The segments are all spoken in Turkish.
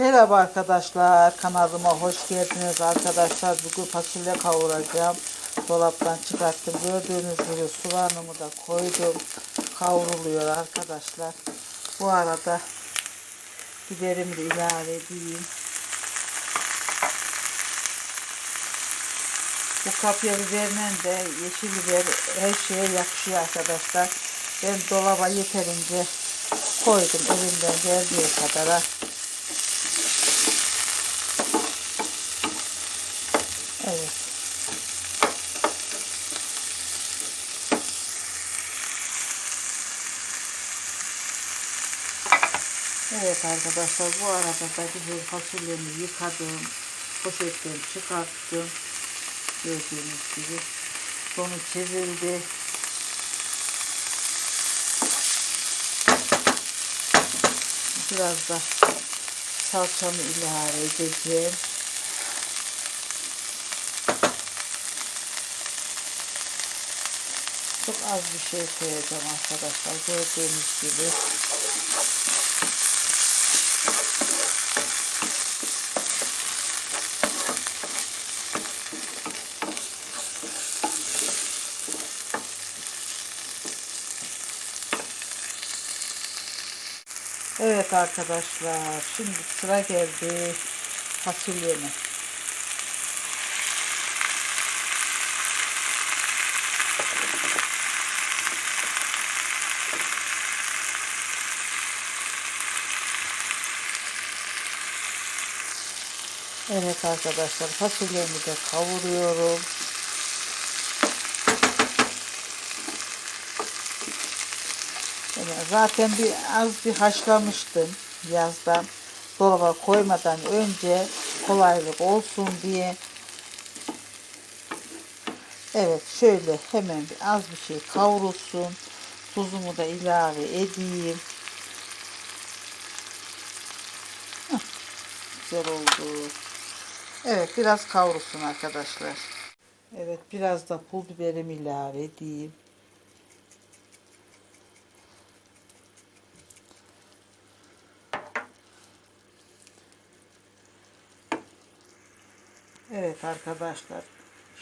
Merhaba arkadaşlar kanalıma hoş geldiniz. Arkadaşlar bugün fasulye kavuracağım. Dolaptan çıkarttım. Gördüğünüz gibi soğanımı da koydum. Kavruluyor arkadaşlar. Bu arada biberimi de ilave edeyim. Bu kapya biberle de yeşil biber her şeye yakışıyor arkadaşlar. Ben dolaba yeterince koydum. Elimden geldiği kadara Evet. Evet arkadaşlar bu arada da bir fasulyemi yıkadım. Poşetten çıkarttım. Gördüğünüz gibi. Sonu çizildi. Biraz da salçamı ilave edeceğim. Çok az bir şey koyacağım arkadaşlar. Gördüğünüz gibi. Evet arkadaşlar. Şimdi sıra geldi fasulyeme. Evet arkadaşlar fasulyemi de kavuruyorum. Zaten bir az bir haşlamıştım yazdan. Dolaba koymadan önce kolaylık olsun diye. Evet şöyle hemen bir az bir şey kavrulsun. Tuzumu da ilave edeyim. Hah, Güzel oldu. Evet biraz kavrulsun arkadaşlar. Evet biraz da pul biberimi ilave edeyim. Evet arkadaşlar.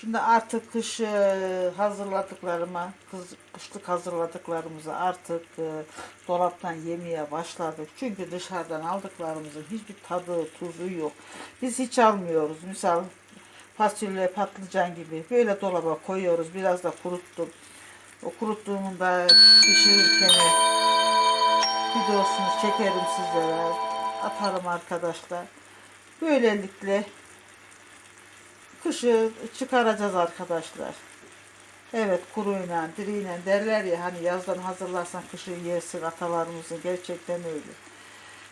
Şimdi artık kış e, hazırladıklarıma, kışlık hazırladıklarımızı artık e, dolaptan yemeye başladık. Çünkü dışarıdan aldıklarımızın hiçbir tadı, tuzu yok. Biz hiç almıyoruz. Misal fasulye, patlıcan gibi böyle dolaba koyuyoruz. Biraz da kuruttum. O kuruttuğumun da pişirirken videosunu çekerim sizlere. Atarım arkadaşlar. Böylelikle kışı çıkaracağız arkadaşlar. Evet kuruyla, diriyle derler ya hani yazdan hazırlarsan kışı yersin atalarımızın gerçekten öyle.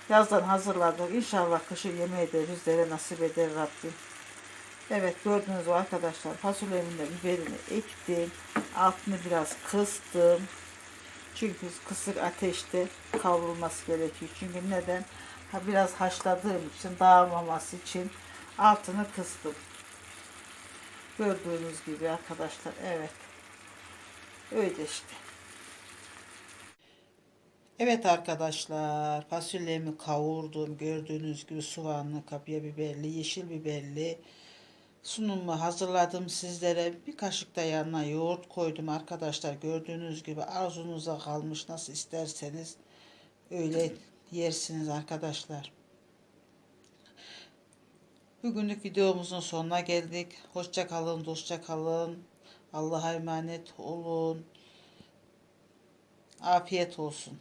Yazdan hazırladık. İnşallah kışı yemeği de bizlere nasip eder Rabbim. Evet gördüğünüz arkadaşlar fasulyemin de biberini ektim. Altını biraz kıstım. Çünkü kısık ateşte kavrulması gerekiyor. Çünkü neden? Biraz haşladığım için dağılmaması için altını kıstım. Gördüğünüz gibi arkadaşlar evet. Öyle işte. Evet arkadaşlar fasulyemi kavurdum. Gördüğünüz gibi soğanlı, kapya biberli, yeşil biberli sunumu hazırladım sizlere. Bir kaşık da yanına yoğurt koydum arkadaşlar. Gördüğünüz gibi arzunuza kalmış nasıl isterseniz öyle yersiniz arkadaşlar. Bugünlük videomuzun sonuna geldik. Hoşça kalın, dostça kalın. Allah'a emanet olun. Afiyet olsun.